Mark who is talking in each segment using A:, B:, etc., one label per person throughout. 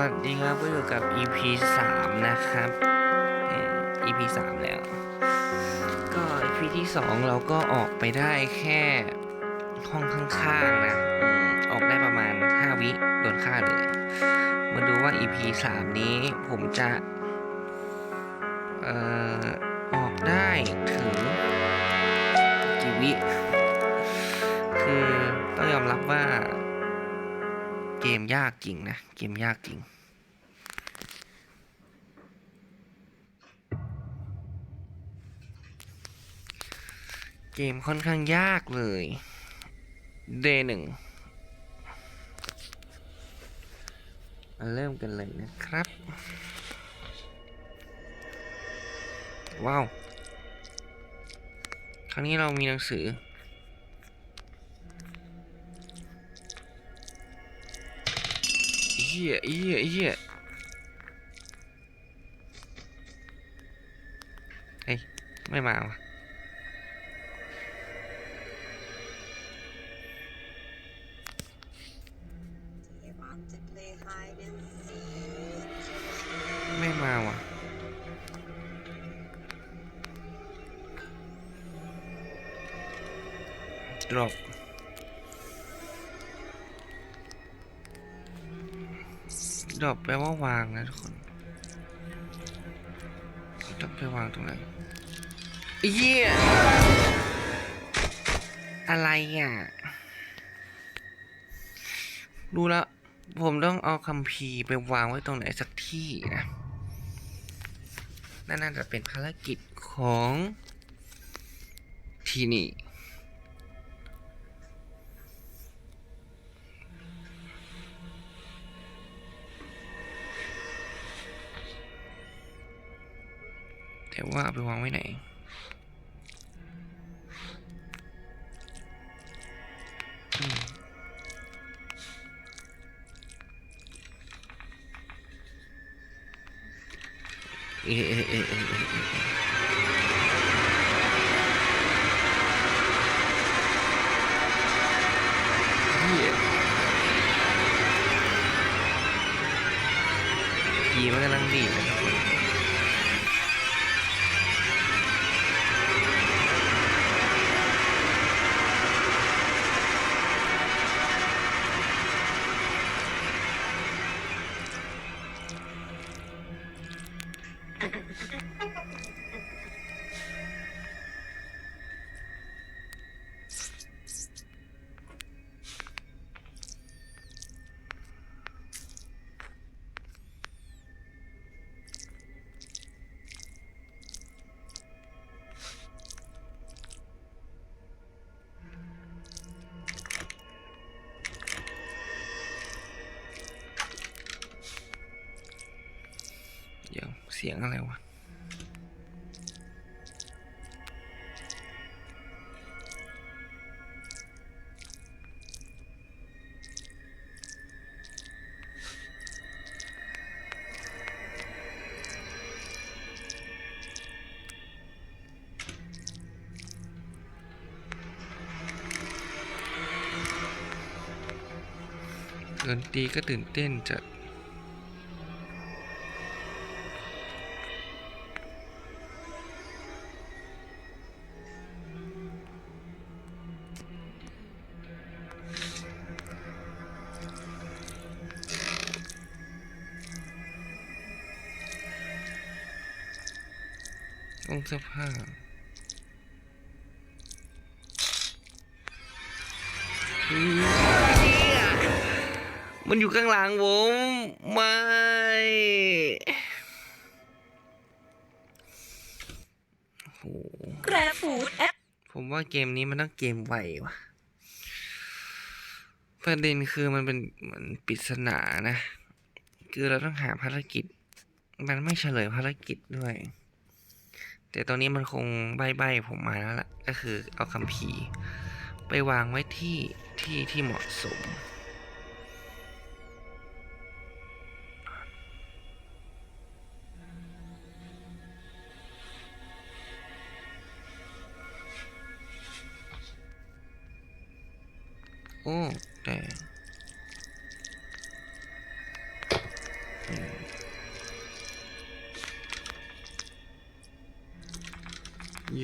A: วัสดีครับก็อยู่กับ EP 3นะครับอืม EP 3แล้ว ก็ EP ที่2เราก็ออกไปได้แค่ห้องข้างๆนะ ออกได้ประมาณ 5 วิโดนฆ่าเลย มาดูว่า EP 3นี้ผมจะเอ่อออกได้ถึงกี่วิ คือต้องยอมรับว่า เกมยากจริงนะ เกมยากจริง เกมค่อนข้างยากเลยเดหนึ่งมาเริ่มกันเลยนะครับ ว้าว ครั้งนี้เรามีหนังสือ เหี้ยเหี้ยเหี้ย ดรอปดรอปแปลว่าวางนะทุกคนดรอปไปวางตรงไหนไอ้เหี้ยอะไรอะ ดูแล้ว ผมต้องเอาคัมภีร์ไปวางไว้ตรงไหนสักที่นะ นั่นน่าจะเป็นภารกิจของที่นี่ แต่ว่าเอาไปวางไว้ไหนเอเอเอเอเอกีมันกำลังดีดนะ สียงอะไรวะดนตรีก็ตื่นเต้นจัด สื้อผ้าเฮ้ยมันอยู่ข้างหลังผม ไม่โอ้โห
B: Grab food at
A: ผมว่าเกมนี้มันต้องเกมไวว่ะ ประเด็นคือมันเป็นเหมือนปริศนานะ คือเราต้องหาภารกิจ มันไม่เฉลยภารกิจด้วย แต่ตอนนี้มันคงใบ้ๆผมมาแล้วล่ะ ก็คือเอาคำพีร์ไปวางไว้ที่ที่ที่เหมาะสม โอ้แต่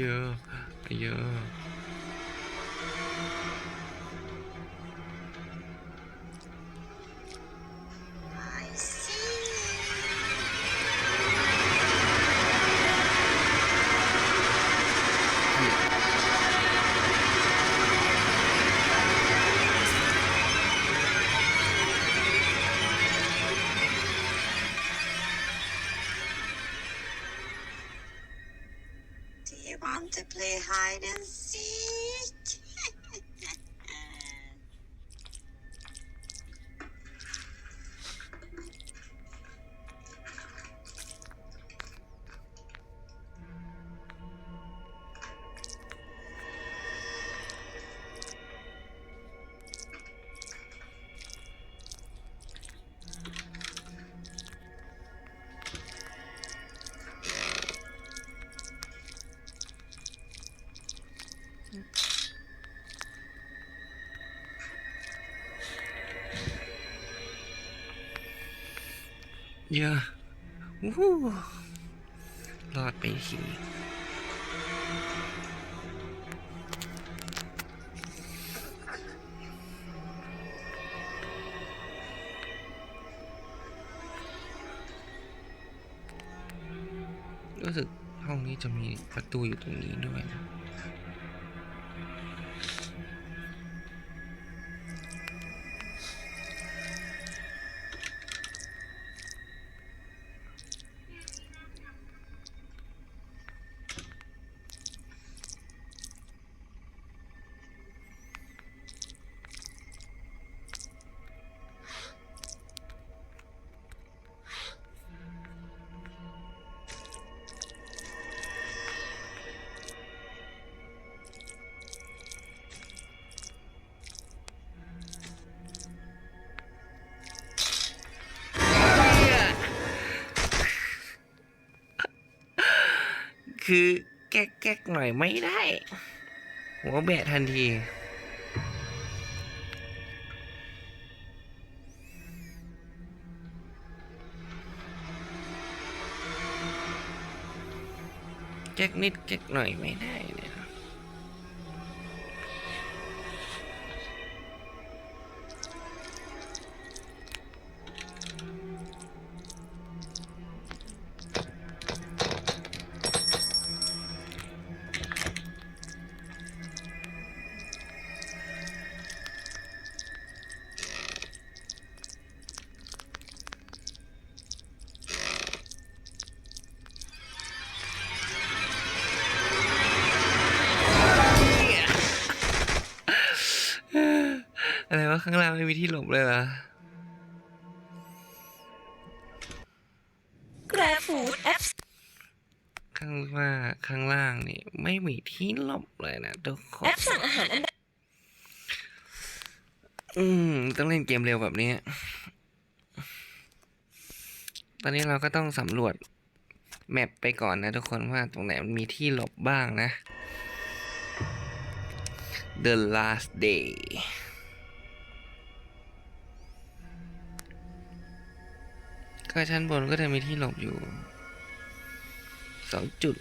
A: เยอ เยอะวู้ฮู้รอดไปทีรู้สึกห้องนี้จะมีประตูอยู่ตรงนี้ด้วยนะ คือแก๊กแก๊กหน่อยไม่ได้ หัวแบะทันทีแก๊กนิดแก๊กหน่อยไม่ได้ ข้างล่างไม่มีที่หลบเลยเหรอ
C: Grab Food App
A: ข้างว่าข้างล่างนี่ไม่มีที่หลบเลยนะทุกคน
C: แอปสั่งอาหารอันดับ
A: อืมต้องเล่นเกมเร็วแบบนี้ ตอนนี้เราก็ต้องสำรวจแมปไปก่อนนะทุกคนว่าตรงไหนมันมีที่หลบบ้างนะ The last day ก็ชั้นบนก็จะมีที่หลบอยู่สองจุด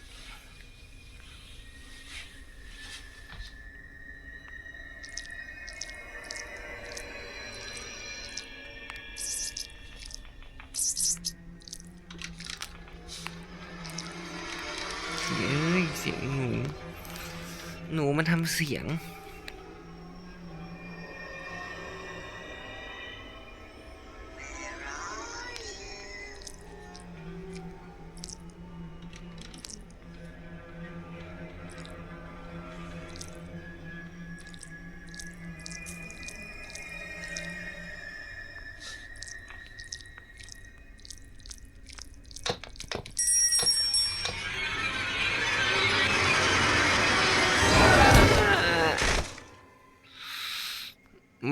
A: เอ้ยเสียงหนู หนูมันทำเสียง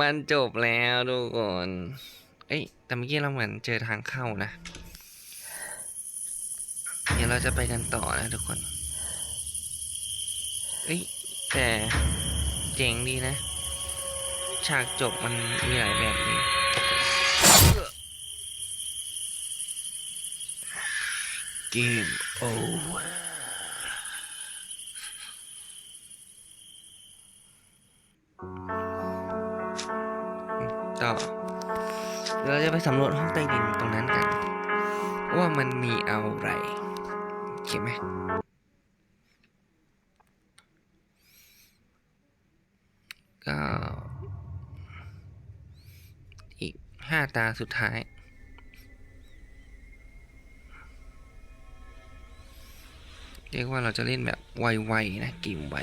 A: มันจบแล้วทุกคน เอ้ย แต่เมื่อกี้เราเหมือนเจอทางเข้านะ เดี๋ยวเราจะไปกันต่อนะทุกคน เอ้ย แต่เจ๋งดีนะ ฉากจบมันมีหลายแบบนี้เกมโอเวอร์ สำรวจห้องใต้ดินตรงนั้นกัน ว่ามันมีอะไรโอเคไหมก็อีกห้าตาสุดท้าย เรียกว่าเราจะเล่นแบบไวๆนะเกมไว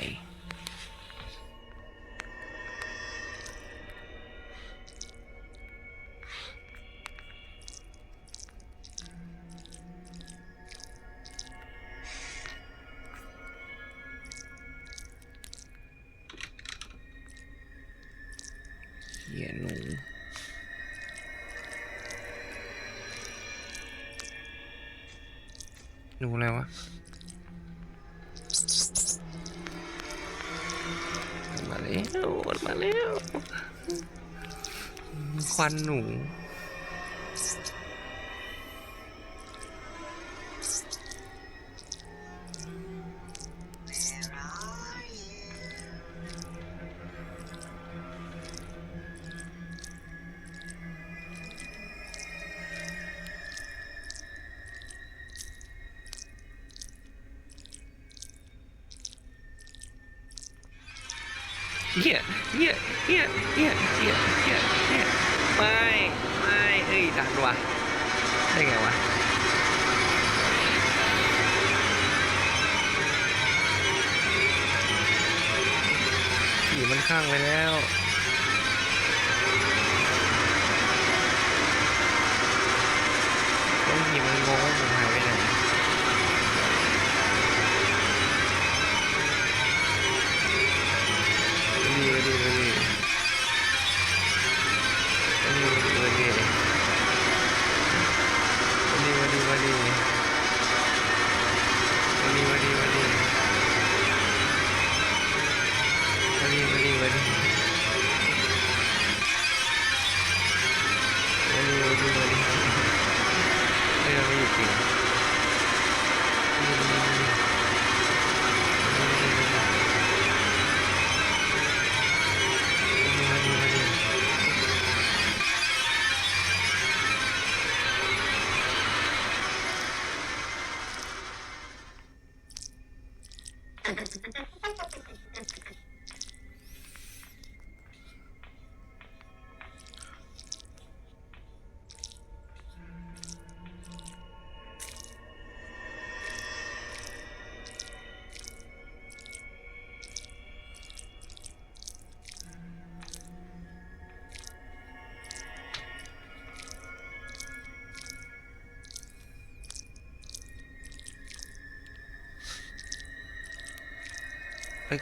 A: นูอะไรวะมันมาแล้วมันมาแล้ว ควันหนู เหี้ยเหี้ยเหี้ยเหี้ยเหี้ยเหี้ยเหี้ยไม่ไม่เอ้ยดันวะได้ไงวะผีมันข้างไปแล้ว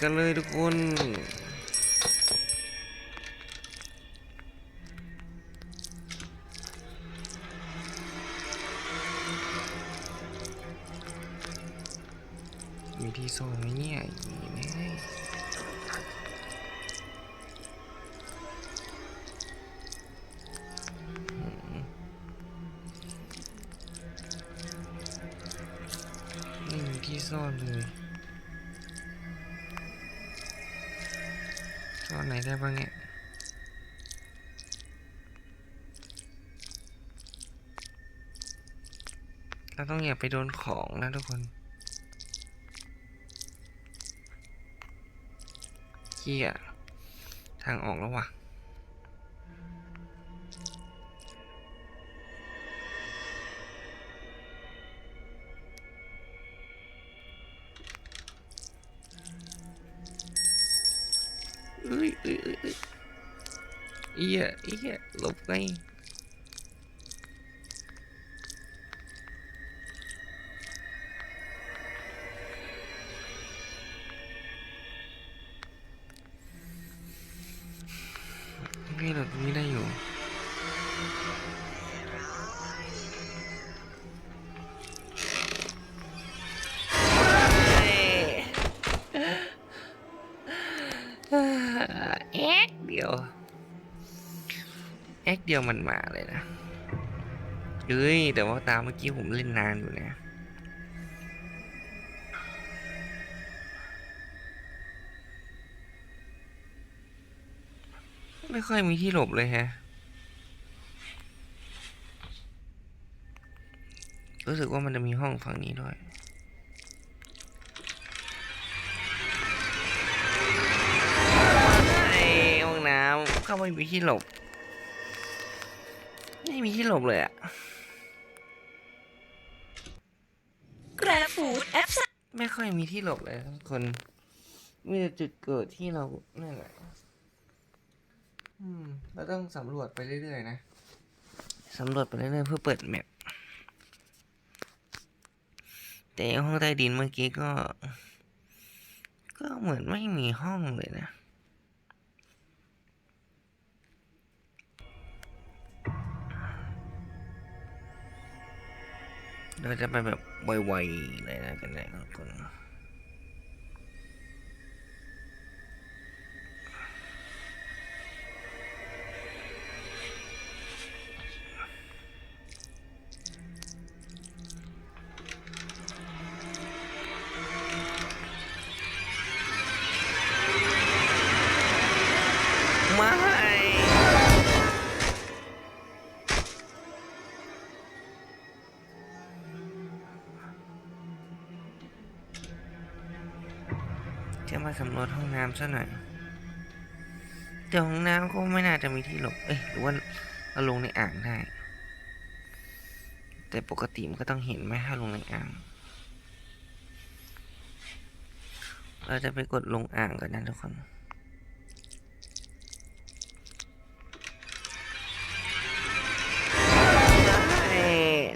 A: กันเลยทุกคน มีที่โซนไหมเนี่ยมีไห ต้องอย่าไปโดนของนะทุกคนเฮียทางออกแล้ววะเอ้ยเอ้ยเอ้ยเอ้ยเอียเอียหลบไง นี่หลบตรงนี้ได้อยู่แอ๊กเดียวแอ๊กเดียวมันมาเลยนะเฮ้ยแต่ว่าตามเมื่อกี้ผมเล่นนานอยู่นะ ไม่ค่อยมีที่หลบเลยแฮะ รู้สึกว่ามันจะมีห้องฝั่งนี้ด้วยไอห้องน้ำก็ไม่มีที่หลบ ไม่มีที่หลบเลยอะ
C: แกรฟูดแอป
A: ไม่ค่อยมีที่หลบเลยทุกคน มีแต่จุดเกิดที่เรานั่นแหละ อืมเราต้องสำรวจไปเรื่อยๆนะสำรวจไปเรื่อยๆเพื่อเปิดแมปแต่ห้องใต้ดินเมื่อกี้ก็ ก็เหมือนไม่มีห้องเลยนะเราจะไปแบบไวๆเลยนะกันเลยทุกคน มาสำรวจห้องน้ำซะหน่อยแต่ห้องน้ำก็ไม่น่าจะมีที่หลบ เอ้ยหรือว่าเราลงในอ่างได้ แต่ปกติมันก็ต้องเห็นไหมถ้าลงในอ่าง เราจะไปกดลงอ่างก่อนนะทุกคน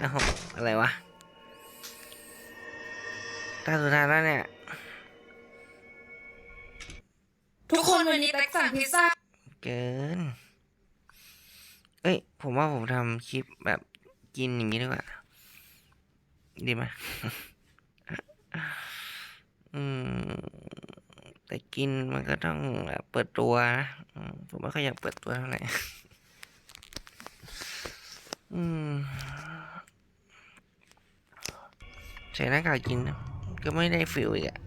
A: อะครับอะไรวะตาสุดท้ายแล้วเนี่ย
C: วันนี้แตกสั่งพิซซ่า
A: เกิน เอ้ย ผมว่าผมทำคลิปแบบกินอย่างนี้ดีกว่า ดีไหม อืม แต่กินมันก็ต้องแบบเปิดตัวนะอืมผมไม่ค่อยอยากเปิดตัวเท่าไหร่ อืมใส่หน้ากากกินก็ไม่ได้ฟิลอีกอะ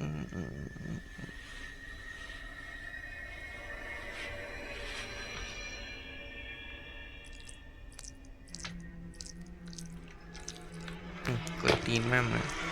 A: กดตีนมากเลย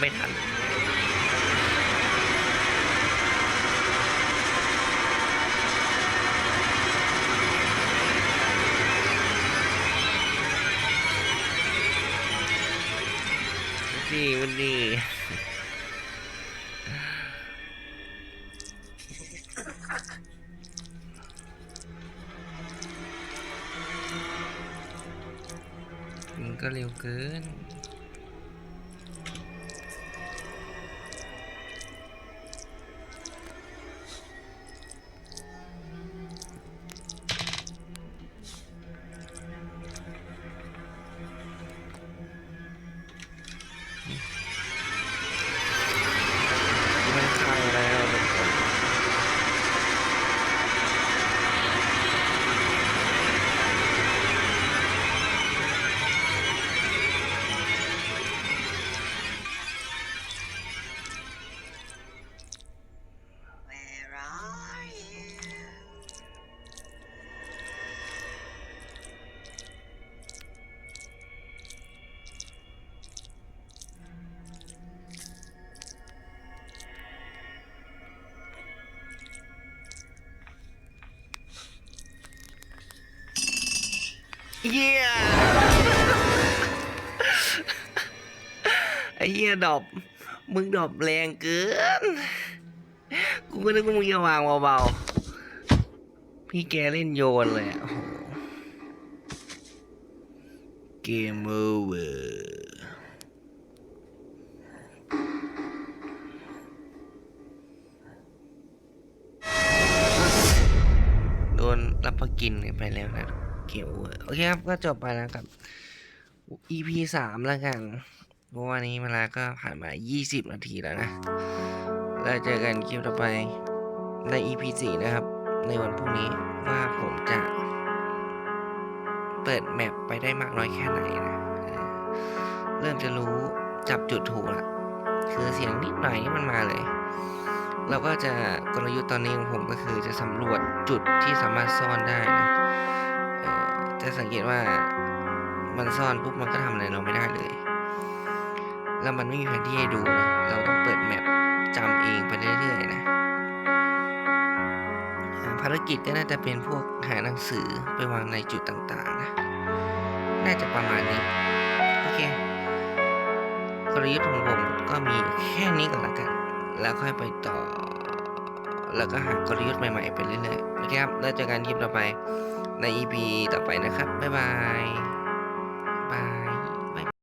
A: ไม่ทันนี่วันนี้ก็เร็วเกิน เยี่ยไอ้เหี้ยดอบมึงดอบแรงเกิน กูก็นึกว่ามึงจะวางเบาๆ พี่แกเล่นโยนเลยอะโอ้โหเกมโอเวอร์โดนรับประกินกันไปแล้วนะ เกมโอเวอร์โอเคครับก็จบไปแล้วกับ EP สามแล้วกันเพราะวันนี้เวลาก็ผ่านมา 20 นาทีแล้วนะ แล้วเจอกันคลิปต่อไปใน EP 4นะครับ ในวันพรุ่งนี้ว่าผมจะเปิดแมปไปได้มากน้อยแค่ไหนนะ เริ่มจะรู้จับจุดถูกละคือเสียงนิดหน่อยนี่มันมาเลยแล้วก็จะกลยุทธ์ตอนนี้ของผมก็คือจะสำรวจจุดที่สามารถซ่อนได้นะ จะสังเกตว่ามันซ่อนปุ๊บมันก็ทำอะไรเราไม่ได้เลย แล้วมันไม่มีแผนที่ให้ดูนะเราต้องเปิดแมปจำเองไปเรื่อยๆนะภารกิจก็น่าจะเป็นพวกหาหนังสือไปวางในจุดต่างๆนะน่าจะประมาณนี้ โอเคกลยุทธ์ของผมก็มีแค่นี้ก่อนละกัน แล้วค่อยไปต่อ แล้วก็หากลยุทธ์ใหม่ๆไปเรื่อยๆโอเคครับแล้วเจอกันคลิปต่อไป ใน EP ต่อไปนะครับ บ๊ายบายบาย